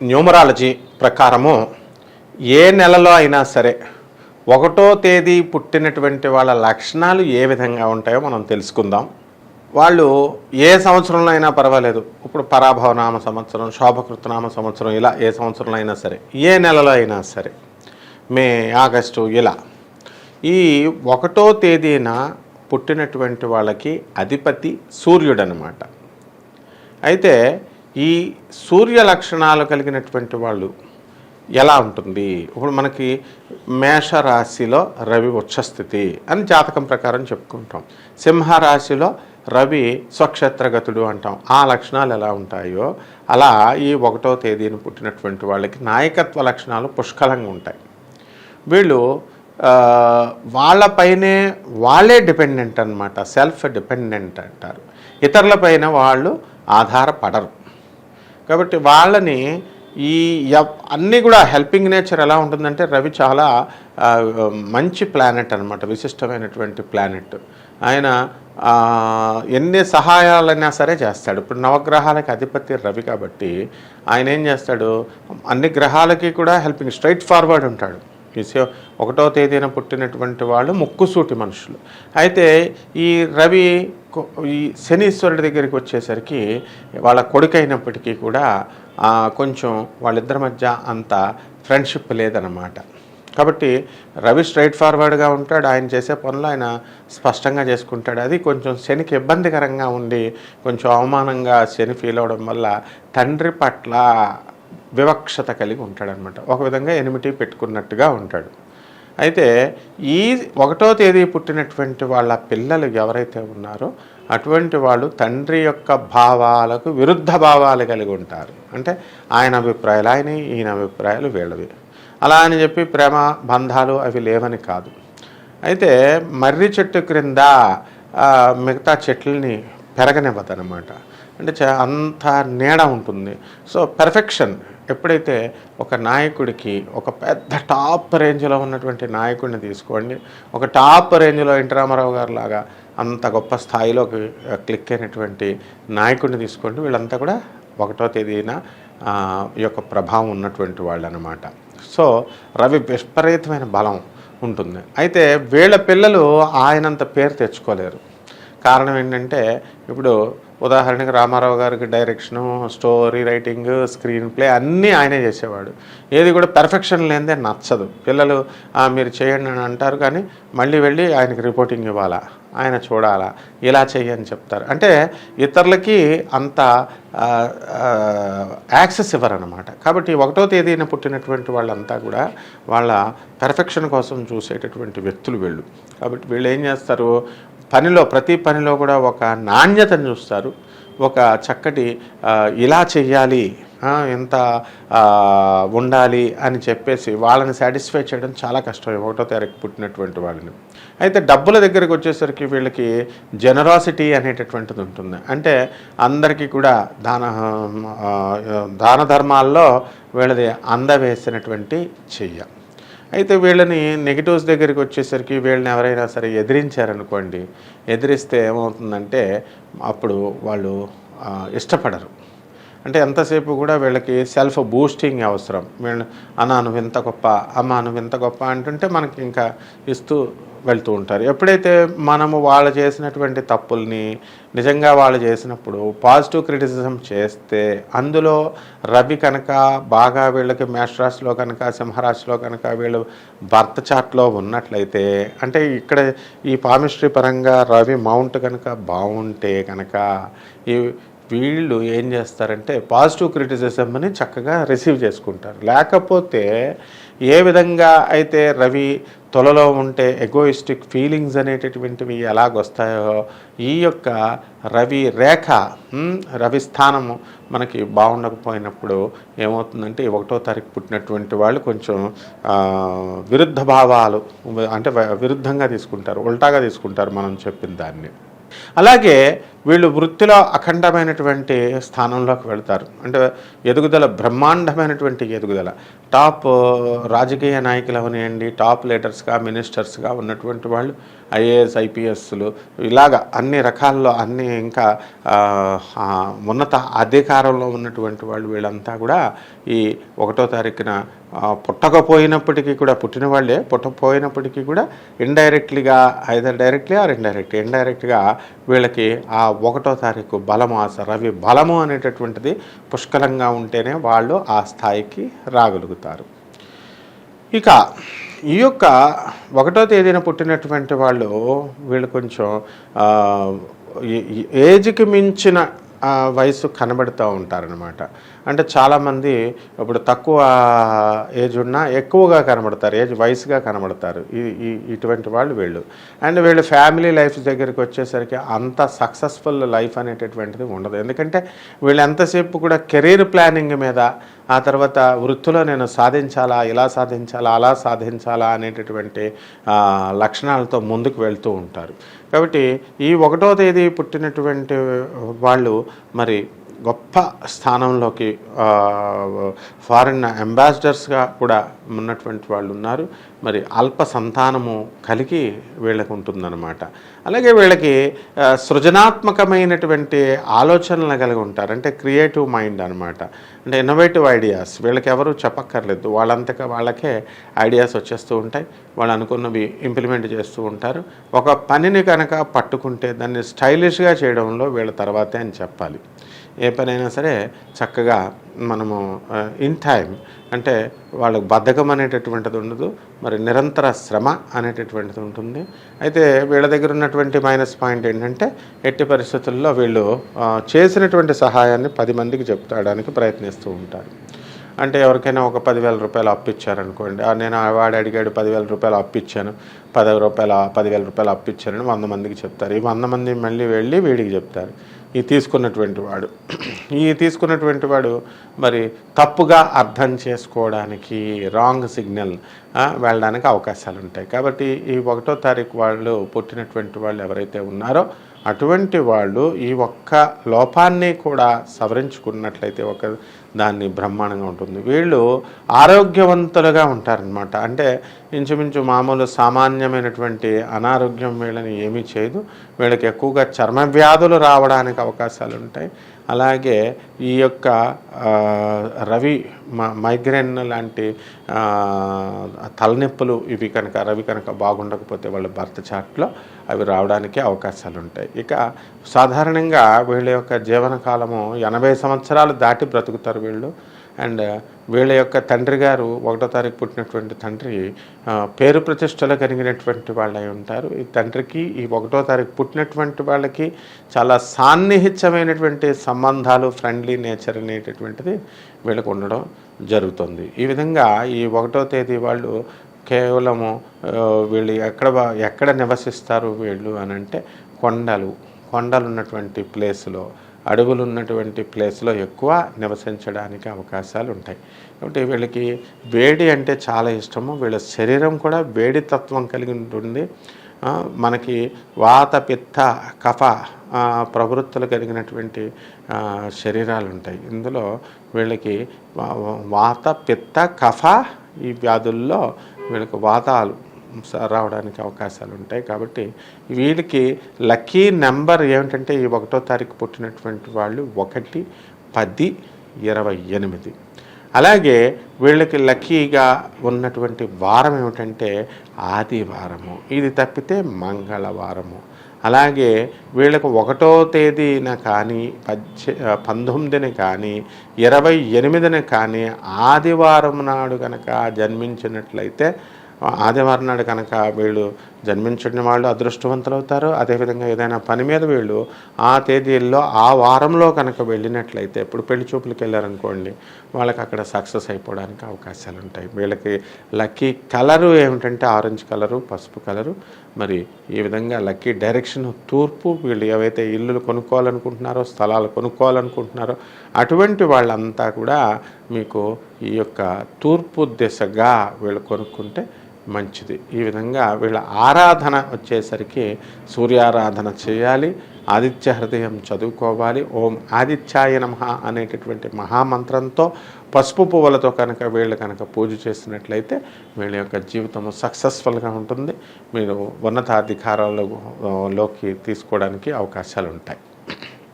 Numerology ప్రకారము ఏ నెలలో అయినా సరే ఒకటో తేదీ పుట్టినటువంటి వాళ్ళ లక్షణాలు ఏ విధంగా ఉంటాయో మనం తెలుసుకుందాం. వాళ్ళు ఏ సంవత్సరంలో అయినా పర్వాలేదు. ఇప్పుడు పరాభవనామ సంవత్సరం శోభకృతనామ సంవత్సరం ఇలా ఏ సంవత్సరంలో అయినా సరే ఏ నెలలో అయినా సరే మే ఆగస్టు ఇలా ఈ ఒకటో తేదీన పుట్టినటువంటి వాళ్ళకి అధిపతి సూర్యుడు అనమాట అయితే ఈ సూర్య లక్షణాలు కలిగినటువంటి వాళ్ళు ఎలా ఉంటుంది? ఇప్పుడు మనకి మేషరాశిలో రవి ఉచ్చస్థితి అని జాతకం ప్రకారం చెప్పుకుంటాం. సింహరాశిలో రవి స్వక్షేత్రగతుడు అంటాం. ఆ లక్షణాలు ఎలా ఉంటాయో అలా ఈ ఒకటో తేదీన పుట్టినటువంటి వాళ్ళకి నాయకత్వ లక్షణాలు పుష్కలంగా ఉంటాయి. వీళ్ళు వాళ్ళపైనే వాళ్ళే డిపెండెంట్ అన్నమాట. సెల్ఫ్ డిపెండెంట్ అంటారు. ఇతరులపైన వాళ్ళు ఆధారపడరు. కాబట్టి వాళ్ళని ఈ అన్నీ కూడా హెల్పింగ్ నేచర్ ఎలా ఉంటుందంటే రవి చాలా మంచి ప్లానెట్ అనమాట విశిష్టమైనటువంటి ప్లానెట్. ఆయన ఎన్ని సహాయాలైనా సరే చేస్తాడు. ఇప్పుడు నవగ్రహాలకి అధిపతి రవి కాబట్టి ఆయన ఏం చేస్తాడు? అన్ని గ్రహాలకి కూడా హెల్పింగ్ స్ట్రైట్ ఫార్వర్డ్ ఉంటాడు. ఈ ఒకటో తేదీన పుట్టినటువంటి వాళ్ళు ముక్కుసూటి మనుషులు. అయితే ఈ రవి ఈ శనీశ్వరుడి దగ్గరికి వచ్చేసరికి వాళ్ళ కొడుకైనప్పటికీ కూడా కొంచెం వాళ్ళిద్దరి మధ్య అంత ఫ్రెండ్షిప్ లేదన్నమాట. కాబట్టి రవి స్ట్రైట్ ఫార్వర్డ్గా ఉంటాడు ఆయన చేసే పనులు ఆయన స్పష్టంగా చేసుకుంటాడు. అది కొంచెం శనికి ఇబ్బందికరంగా ఉండి కొంచెం అవమానంగా శని ఫీల్ అవడం వల్ల తండ్రి పట్ల వివక్షత కలిగి ఉంటాడనమాట ఒక విధంగా ఎనిమిటి పెట్టుకున్నట్టుగా ఉంటాడు. అయితే ఈ ఒకటో తేదీ పుట్టినటువంటి వాళ్ళ పిల్లలు ఎవరైతే ఉన్నారో అటువంటి వాళ్ళు తండ్రి యొక్క భావాలకు విరుద్ధ భావాలు కలిగి ఉంటారు. అంటే ఆయన అభిప్రాయాలు ఆయన ఈయన అభిప్రాయాలు వీళ్ళవి. అలా అని చెప్పి ప్రేమ బంధాలు అవి లేవని కాదు. అయితే మర్రి చెట్టు క్రింద మిగతా చెట్లని పెరగనివ్వదన్నమాట. అంటే చ- అంత నీడ ఉంటుంది. సో పెర్ఫెక్షన్ ఎప్పుడైతే ఒక నాయకుడికి ఒక పెద్ద టాప్ రేంజ్లో ఉన్నటువంటి నాయకుడిని తీసుకోండి ఒక టాప్ రేంజ్లో ఎన్టీ రామారావు గారు లాగా అంత గొప్ప స్థాయిలోకి క్లిక్ అయినటువంటి నాయకుడిని తీసుకోండి. వీళ్ళంతా కూడా ఒకటో తేదీన ఈ యొక్క ప్రభావం ఉన్నటువంటి వాళ్ళు అనమాట సో రవి విపరీతమైన బలం ఉంటుంది. అయితే వీళ్ళ పిల్లలు ఆయనంత పేరు తెచ్చుకోలేరు. కారణం ఏంటంటే ఇప్పుడు ఉదాహరణకి రామారావు గారికి direction story writing screen play అన్నీ ఆయనే చేసేవాడు. ఏది కూడా పెర్ఫెక్షన్ లేనిదే నచ్చదు. పిల్లలు మీరు చేయండి అని అంటారు కానీ మళ్ళీ వెళ్ళి ఆయనకి రిపోర్టింగ్ ఇవ్వాలా? ఆయన చూడాలా? ఇలా చేయని చెప్తారు. అంటే ఇతరులకి అంత యాక్సెస్ ఇవ్వరనమాట కాబట్టి ఒకటో తేదీన పుట్టినటువంటి వాళ్ళంతా కూడా వాళ్ళ పెర్ఫెక్షన్ కోసం చూసేటటువంటి వ్యక్తులు వీళ్ళు. కాబట్టి వీళ్ళు ఏం చేస్తారు? పనిలో ప్రతి పనిలో కూడా ఒక నాణ్యతను చూస్తారు. ఒక చక్కటి ఇలా చెయ్యాలి ఎంత ఉండాలి అని చెప్పేసి వాళ్ళని సాటిస్ఫై చేయడం చాలా కష్టం. ఒకటో తారీఖు పుట్టినటువంటి వాళ్ళని. అయితే డబ్బుల దగ్గరికి వచ్చేసరికి వీళ్ళకి జనరాసిటీ అనేటటువంటిది ఉంటుంది. అంటే అందరికీ కూడా దాన దాన ధర్మాల్లో వీళ్ళది అందవేసినటువంటి చెయ్య. అయితే వీళ్ళని నెగిటివ్స్ దగ్గరికి వచ్చేసరికి వీళ్ళని ఎవరైనా సరే ఎదిరించారనుకోండి ఎదిరిస్తే ఏమవుతుందంటే అప్పుడు వాళ్ళు ఇష్టపడరు. అంటే ఎంతసేపు కూడా వీళ్ళకి సెల్ఫ్ బూస్టింగ్ అవసరం. వీళ్ళు అన్న నువ్వు ఇంత గొప్ప అమ్మ నువ్వు ఇంత గొప్ప అంటుంటే మనకి ఇంకా ఇస్తూ వెళ్తూ ఉంటారు. ఎప్పుడైతే మనము వాళ్ళు చేసినటువంటి తప్పుల్ని నిజంగా వాళ్ళు చేసినప్పుడు పాజిటివ్ క్రిటిసిజం చేస్తే అందులో రవి కనుక బాగా వీళ్ళకి మేషరాశిలో కనుక సింహరాశిలో కనుక వీళ్ళు భర్త చాట్లో ఉన్నట్లయితే అంటే ఇక్కడ ఈ పామిస్ట్రీ పరంగా రవి మౌంట్ కనుక బాగుంటే కనుక ఈ వీళ్ళు ఏం చేస్తారంటే పాజిటివ్ క్రిటిసిజంని చక్కగా రిసీవ్ చేసుకుంటారు. లేకపోతే ఏ విధంగా అయితే రవి తొలలో ఉంటే ఎగోయిస్టిక్ ఫీలింగ్స్ అనేటటువంటివి ఎలాగొస్తాయో ఈ యొక్క రవి రేఖ రవి స్థానము మనకి బాగుండకపోయినప్పుడు ఏమవుతుందంటే ఒకటో తారీఖు పుట్టినటువంటి వాళ్ళు కొంచెం విరుద్ధ భావాలు అంటే విరుద్ధంగా తీసుకుంటారు ఉల్టాగా తీసుకుంటారు మనం చెప్పిన దాన్ని. అలాగే వీళ్ళు వృత్తిలో అఖండమైనటువంటి స్థానంలోకి వెళ్తారు. అంటే ఎదుగుదల బ్రహ్మాండమైనటువంటి ఎదుగుదల. టాప్ రాజకీయ నాయకులు అవనివ్వండి టాప్ లీడర్స్గా మినిస్టర్స్గా ఉన్నటువంటి వాళ్ళు ఐఏఎస్ ఐపీఎస్లు ఇలాగ అన్ని రకాల్లో అన్ని ఇంకా ఉన్నత అధికారంలో ఉన్నటువంటి వాళ్ళు వీళ్ళంతా కూడా ఈ ఒకటో తారీఖున పుట్టకపోయినప్పటికీ కూడా పుట్టిన వాళ్ళే. పుట్టకపోయినప్పటికీ కూడా ఇండైరెక్ట్లీగా ఐదర్ డైరెక్ట్లీ ఆర్ ఇండైరెక్ట్ ఇండైరెక్ట్గా వీళ్ళకి ఆ ఒకటో తారీఖు బలము ఆ రవి బలము అనేటటువంటిది పుష్కలంగా ఉంటేనే వాళ్ళు ఆ స్థాయికి రాగలుగుతారు. ఇక ఈ యొక్క ఒకటో తేదీన పుట్టినటువంటి వాళ్ళు వీళ్ళు కొంచెం ఏజ్కి మించిన వయసు కనబడుతూ ఉంటారనమాట అంటే చాలామంది ఇప్పుడు తక్కువ ఏజ్ ఉన్నా ఎక్కువగా కనబడతారు ఏజ్ వయసుగా కనబడతారు. ఈ ఇటువంటి వాళ్ళు వీళ్ళు. అండ్ వీళ్ళు ఫ్యామిలీ లైఫ్ దగ్గరికి వచ్చేసరికి అంత సక్సెస్ఫుల్ లైఫ్ అనేటటువంటిది ఉండదు. ఎందుకంటే వీళ్ళు ఎంతసేపు కూడా కెరీర్ ప్లానింగ్ మీద ఆ తర్వాత వృత్తిలో నేను సాధించాలా ఇలా సాధించాలా అలా సాధించాలా అనేటటువంటి లక్షణాలతో ముందుకు వెళ్తూ ఉంటారు. కాబట్టి ఈ ఒకటో తేదీ పుట్టినటువంటి వాళ్ళు మరి గొప్ప స్థానంలోకి ఫారిన్ అంబాసిడర్స్గా కూడా ఉన్నటువంటి వాళ్ళు ఉన్నారు. మరి అల్ప సంతానము కలిగి వీళ్ళకు ఉంటుందన్నమాట. అలాగే వీళ్ళకి సృజనాత్మకమైనటువంటి ఆలోచనలు కలిగి ఉంటారు. అంటే క్రియేటివ్ మైండ్ అనమాట అంటే ఇన్నోవేటివ్ ఐడియాస్. వీళ్ళకి ఎవరు చెప్పక్కర్లేదు. వాళ్ళంతగా వాళ్ళకే ఐడియాస్ వచ్చేస్తూ ఉంటాయి. వాళ్ళు అనుకున్నవి ఇంప్లిమెంట్ చేస్తూ ఉంటారు. ఒక పనిని కనుక పట్టుకుంటే దాన్ని స్టైలిష్గా చేయడంలో వీళ్ళ తర్వాతే అని చెప్పాలి. ఏ పనైనా సరే చక్కగా మనము ఇన్ టైం అంటే వాళ్ళకు బద్ధకం అనేటటువంటిది ఉండదు మరి నిరంతర శ్రమ అనేటటువంటిది ఉంటుంది. అయితే వీళ్ళ దగ్గర ఉన్నటువంటి మైనస్ పాయింట్ ఏంటంటే ఎట్టి పరిస్థితుల్లో వీళ్ళు చేసినటువంటి సహాయాన్ని పది మందికి చెప్తాడానికి ప్రయత్నిస్తూ ఉంటారు. అంటే ఎవరికైనా ఒక పదివేల రూపాయలు అప్పిచ్చారనుకోండి నేను వాడు అడిగాడు పదివేల రూపాయలు అప్పిచ్చాను పదవి రూపాయల పదివేల రూపాయలు అప్పు వంద మందికి చెప్తారు. ఈ వంద మంది మళ్ళీ వెళ్ళి వీడికి చెప్తారు. ఈ తీసుకున్నటువంటి వాడు. ఈ తీసుకున్నటువంటి వాడు మరి తప్పుగా అర్థం చేసుకోవడానికి రాంగ్ సిగ్నల్ వెళ్ళడానికి అవకాశాలు ఉంటాయి కాబట్టి ఈ ఒకటో తారీఖు వాళ్ళు పుట్టినటువంటి వాళ్ళు ఎవరైతే ఉన్నారో అటువంటి వాళ్ళు ఈ ఒక్క లోపాన్ని కూడా సవరించుకున్నట్లయితే ఒక దాన్ని బ్రహ్మాండంగా ఉంటుంది. వీళ్ళు ఆరోగ్యవంతులుగా ఉంటారనమాట అంటే ఇంచుమించు మామూలు సామాన్యమైనటువంటి అనారోగ్యం వీళ్ళని ఏమీ చేయదు. వీళ్ళకి ఎక్కువగా చర్మ వ్యాధులు రావడానికి అవకాశాలు ఉంటాయి అలాగే ఈ యొక్క రవి మ- మైగ్రేన్ లాంటి తలనొప్పులు ఇవి కనుక రవి కనుక బాగుండకపోతే వాళ్ళ భర్త చాట్లో అవి రావడానికి అవకాశాలు ఉంటాయి ఇక సాధారణంగా వీళ్ళ యొక్క జీవన కాలము ఎనభై సంవత్సరాలు దాటి బ్రతుకుతారు వీళ్ళు. అండ్ వీళ్ళ యొక్క తండ్రి గారు ఒకటో తారీఖు పుట్టినటువంటి తండ్రి పేరు ప్రతిష్టలు కలిగినటువంటి వాళ్ళై ఉంటారు. ఈ తండ్రికి ఈ ఒకటో తారీఖు పుట్టినటువంటి వాళ్ళకి చాలా సాన్నిహిత్యమైనటువంటి సంబంధాలు ఫ్రెండ్లీ నేచర్ అనేటటువంటిది వీళ్ళకు ఉండడం జరుగుతుంది. ఈ విధంగా ఈ ఒకటో తేదీ వాళ్ళు కేవలము వీళ్ళు ఎక్కడ ఎక్కడ నివసిస్తారు వీళ్ళు అని అంటే కొండలు. కొండలు ఉన్నటువంటి ప్లేస్లో అడవులు ఉన్నటువంటి ప్లేస్లో ఎక్కువ నివసించడానికి అవకాశాలు ఉంటాయి. కాబట్టి వీళ్ళకి వేడి అంటే చాలా ఇష్టము. వీళ్ళ శరీరం కూడా వేడి తత్వం కలిగి ఉంటుంది. మనకి వాత పిత్త కఫ ప్రవృత్తులు కలిగినటువంటి శరీరాలు ఉంటాయి. ఇందులో వీళ్ళకి వాత పిత్త కఫ ఈ వ్యాధుల్లో వీళ్ళకి వాతాలు రావడానికి అవకాశాలు ఉంటాయి కాబట్టి వీళ్ళకి లక్కీ నెంబర్ ఏమిటంటే ఈ ఒకటో తారీఖు పుట్టినటువంటి వాళ్ళు ఒకటి పది ఇరవై ఎనిమిది. అలాగే వీళ్ళకి లక్కీగా ఉన్నటువంటి వారం ఏమిటంటే ఆదివారము. ఇది తప్పితే మంగళవారము. అలాగే వీళ్ళకు ఒకటో తేదీన కానీ పద్దె పంతొమ్మిదిన కానీ ఇరవై ఎనిమిదిన కానీ ఆదివారం నాడు కనుక జన్మించినట్లయితే ఆదివారం నాడు కనుక వీళ్ళు జన్మించిన వాళ్ళు అదృష్టవంతులు అవుతారు అదేవిధంగా ఏదైనా పని మీద వీళ్ళు ఆ తేదీల్లో ఆ వారంలో కనుక వెళ్ళినట్లయితే ఇప్పుడు పెళ్ళి చూపులకు వెళ్ళారనుకోండి వాళ్ళకి అక్కడ సక్సెస్ అయిపోవడానికి అవకాశాలు ఉంటాయి. వీళ్ళకి లక్కీ కలరు ఏమిటంటే ఆరెంజ్ కలరు పసుపు కలరు. మరి ఈ విధంగా లక్కీ డైరెక్షన్ తూర్పు వీళ్ళు ఏవైతే ఇల్లులు కొనుక్కోవాలనుకుంటున్నారో స్థలాలు కొనుక్కోవాలనుకుంటున్నారో అటువంటి వాళ్ళంతా కూడా మీకు ఈ యొక్క తూర్పు దిశగా వీళ్ళు కొనుక్కుంటే మంచిది. ఈ విధంగా వీళ్ళ ఆరాధన వచ్చేసరికి సూర్యారాధన చేయాలి ఆదిత్య హృదయం చదువుకోవాలి ఓం ఆదిత్యాయ నమ అనేటటువంటి మహామంత్రంతో పసుపు పువ్వులతో కనుక వీళ్ళు కనుక పూజ చేసినట్లయితే వీళ్ళ యొక్క జీవితం సక్సెస్ఫుల్గా ఉంటుంది. మీరు ఉన్నతాధికారాలలోకి తీసుకోవడానికి అవకాశాలు ఉంటాయి